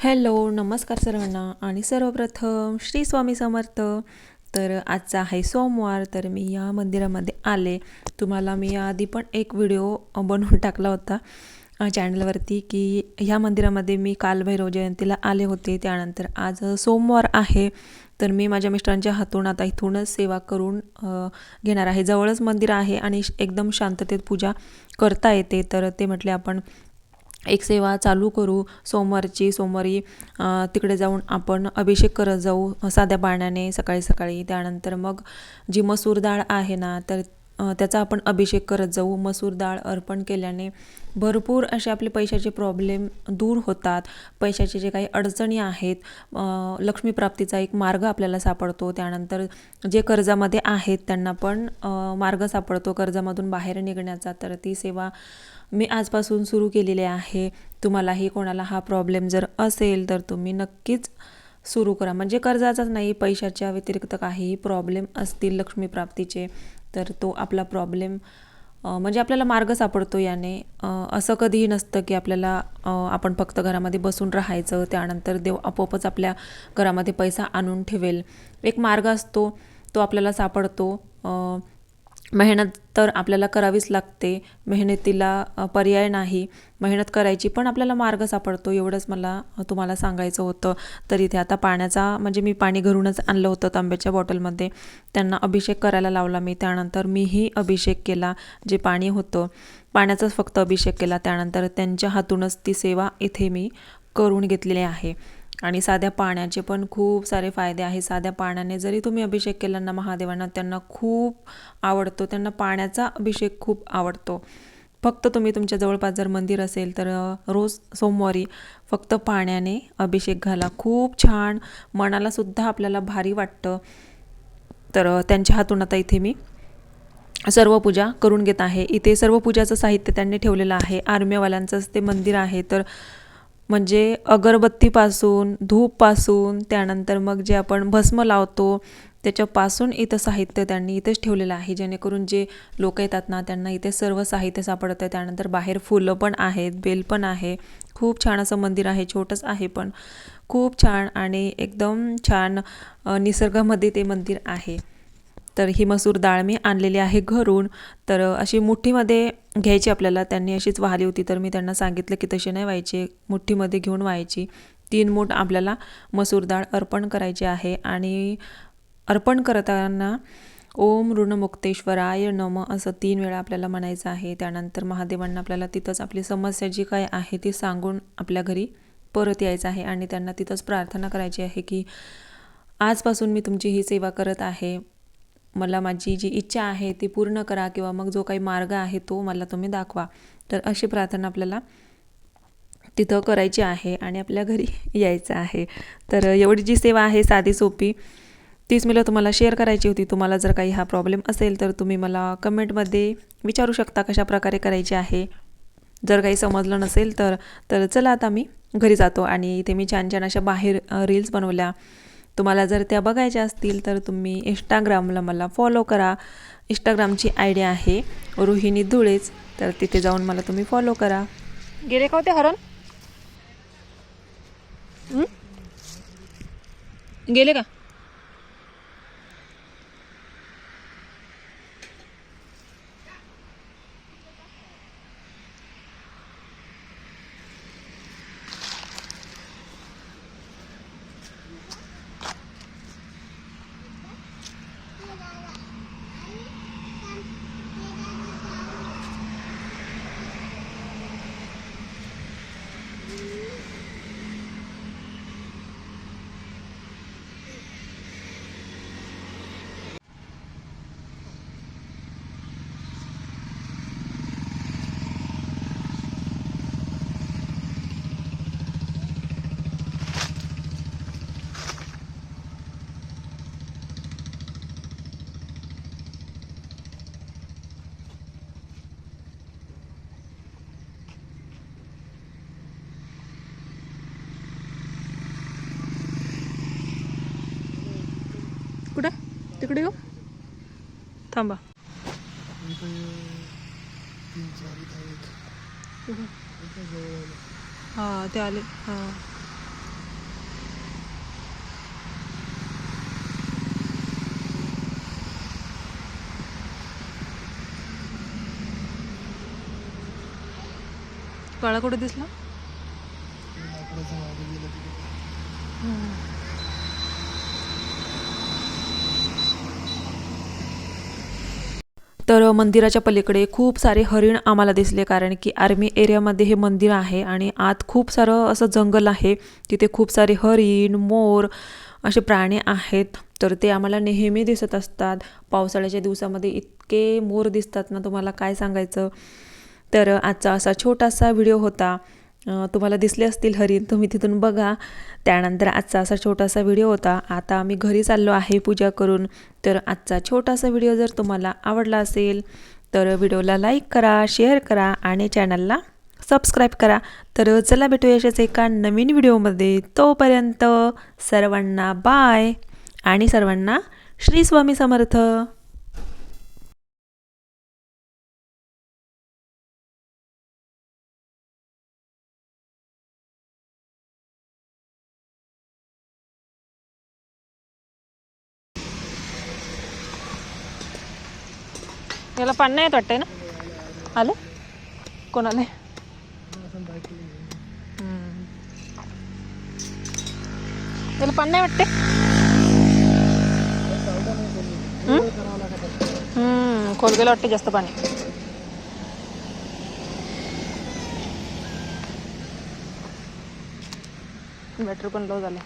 Hello नमस्कार सर्वांना आणि सर्वप्रथम श्री स्वामी समर्थ. तर आजचा आहे सोमवार तर मी या मंदिरामध्ये आले. तुम्हाला मी याआधी पण एक व्हिडिओ बनवून टाकला होता चॅनलवरती की ह्या मंदिरामध्ये मी कालभैरव जयंतीला आले होते. त्यानंतर आज सोमवार आहे तर मी माझ्या मिस्टरांच्या हातून आता इथूनच सेवा करून घेणार आहे. जवळच मंदिर आहे आणि एकदम शांततेत पूजा करता येते. तर ते म्हटले आपण एक सेवा चालू करू. सोमवारची सोमवारी तिकडे जाऊन आपण अभिषेक करत जाऊ साध्या पाण्याने सकाळी सकाळी. त्यानंतर मग जी मसूर डाळ आहे ना तर त्याचा आपण अभिषेक करत जाऊ. मसूर डाळ अर्पण केल्याने भरपूर असे आपले पैशाचे प्रॉब्लेम दूर होतात. पैशाचे जे काही अडचणी आहेत लक्ष्मीप्राप्तीचा एक मार्ग आपल्याला सापडतो. त्यानंतर जे कर्जामध्ये आहेत त्यांना पण मार्ग सापडतो. कर्जामधून बाहेर निघण्याचा. तर ती सेवा मी आजपासून सुरू केलेली आहे. तुम्हालाही कोणाला हा प्रॉब्लेम जर असेल तर तुम्ही नक्कीच सुरू करा. म्हणजे कर्जाचाच नाही पैशाच्या व्यतिरिक्त काहीही प्रॉब्लेम असतील लक्ष्मीप्राप्तीचे तर तो आपला प्रॉब्लेम म्हणजे आपल्याला मार्ग सापडतो याने. असं कधीही नसतं की आपल्याला आपण फक्त घरामध्ये बसून राहायचं त्यानंतर देव आपोआपच आपल्या घरामध्ये पैसा आणून ठेवेल. एक मार्ग असतो तो आपल्याला सापडतो. मेहनत तर आपल्याला करावीच लागते. मेहनतीला पर्याय नाही. मेहनत करायची पण आपल्याला मार्ग सापडतो एवढंच मला तुम्हाला सांगायचं होतं. तर इथे आता पाण्याचा म्हणजे मी पाणी घरूनच आणलं होतं तांब्याच्या बॉटलमध्ये. त्यांना अभिषेक करायला लावला मी. त्यानंतर मीही अभिषेक केला जे पाणी होतं. पाण्याचाच फक्त अभिषेक केला. त्यानंतर त्यांच्या हातूनच ती सेवा इथे मी करून घेतलेली आहे. आणि साध्या पाण्याचे पण खूप सारे फायदे आहे साध्या पाण्याने जरी तुम्ही अभिषेक केला ना महादेवांना त्यांना खूप आवडतो त्यांना पाण्याचा अभिषेक खूप आवडतो. फक्त तुम्ही तुमच्या जवळपास जर मंदिर असेल तर रोज सोमवारी फक्त पाण्याने अभिषेक घाला. खूप छान मनालासुद्धा आपल्याला भारी वाटतं. तर त्यांच्या हातून आता इथे मी सर्व पूजा करून घेत आहे. इथे सर्व पूजाचं साहित्य त्यांनी ठेवलेलं आहे. आर्मीवाल्यांचंच ते मंदिर आहे. तर म्हणजे अगरबत्तीपासून धूपपासून त्यानंतर मग जे आपण भस्म लावतो त्याच्यापासून इथं साहित्य त्यांनी इथेच ठेवलेलं आहे. जेणेकरून जे लोक येतात ना त्यांना इथे सर्व साहित्य सापडतं त्यानंतर बाहेर फुलं पण आहेत बेल पण आहे. खूप छान असं मंदिर आहे छोटंच आहे पण खूप छान आणि एकदम छान निसर्गामध्ये ते मंदिर आहे. तर ही मसूर डाळ मी आणलेली आहे घरून. तर अशी मुठ्ठीमध्ये घ्यायची आपल्याला. त्यांनी अशीच वाहली होती तर मी त्यांना सांगितलं की तशी नाही व्हायची. मुठ्ठीमध्ये घेऊन व्हायची. तीन मूठ आपल्याला मसूर डाळ अर्पण करायची आहे आणि अर्पण करताना ओम ऋणमुक्तेश्वराय नम असं तीन वेळा आपल्याला म्हणायचं आहे. त्यानंतर महादेवांना आपल्याला तिथंच आपली समस्या जी काय आहे ती सांगून आपल्या घरी परत यायचं आहे आणि त्यांना तिथंच प्रार्थना करायची आहे की आजपासून मी तुमची ही सेवा करत आहे. मला माझी जी इच्छा आहे ती पूर्ण करा किंवा मग जो काही मार्ग आहे तो मला तुम्ही दाखवा. तर अशी प्रार्थना आपल्याला तिथं करायची आहे आणि आपल्या घरी यायचं आहे. तर एवढी जी सेवा आहे साधी सोपी तीच मला तुम्हाला शेअर करायची होती. तुम्हाला जर काही हा प्रॉब्लेम असेल तर तुम्ही मला कमेंटमध्ये विचारू शकता कशा प्रकारे करायची आहे. जर काही समजलं नसेल तर तर चला आता मी घरी जातो आणि इथे मी छान छान अशा बाहेर रील्स बनवल्या. तुम्हाला जर त्या बघायच्या असतील तर तुम्ही इंस्टाग्रामला मला फॉलो करा. इंस्टाग्रामची आय डी आहे रोहिणी धुळेच. तर तिथे जाऊन मला तुम्ही फॉलो करा. गेले का होते हरण? गेले का? तिकडे येऊ? थांबा. हा ते आले. हां. काळा कुठे दिसला? मंदिराच्या पलीकडे खूप सारे हरिण आम्हाला दिसले कारण की आर्मी एरियामध्ये हे मंदिर आहे आणि आत खूप सारं असं जंगल आहे. तिथे खूप सारे हरिण मोर असे प्राणी आहेत. तर ते आम्हाला नेहमी दिसत असतात. पावसाळ्याच्या दिवसामध्ये इतके मोर दिसतात ना तुम्हाला काय सांगायचं? तर आजचा असा छोटासा व्हिडिओ होता. तुम्हाला दिसले असतील हरिण तुम्ही तिथून बघा. त्यानंतर आजचा असा छोटासा व्हिडिओ होता. आता आम्ही घरी चाललो आहे पूजा करून. तर आजचा छोटासा व्हिडिओ जर तुम्हाला आवडला असेल तर व्हिडिओला लाईक करा शेअर करा आणि चॅनलला सबस्क्राईब करा. तर चला भेटूया अशाच एका नवीन व्हिडिओमध्ये. तोपर्यंत सर्वांना बाय आणि सर्वांना श्री स्वामी समर्थ. याला पाणी नाही येत वाटतंय ना आलं कोण आलंय हम्म. याला पाणी नाही वाटते हम्म खोल गेलं वाटते जास्त पाणी बॅटरी पण लो झाले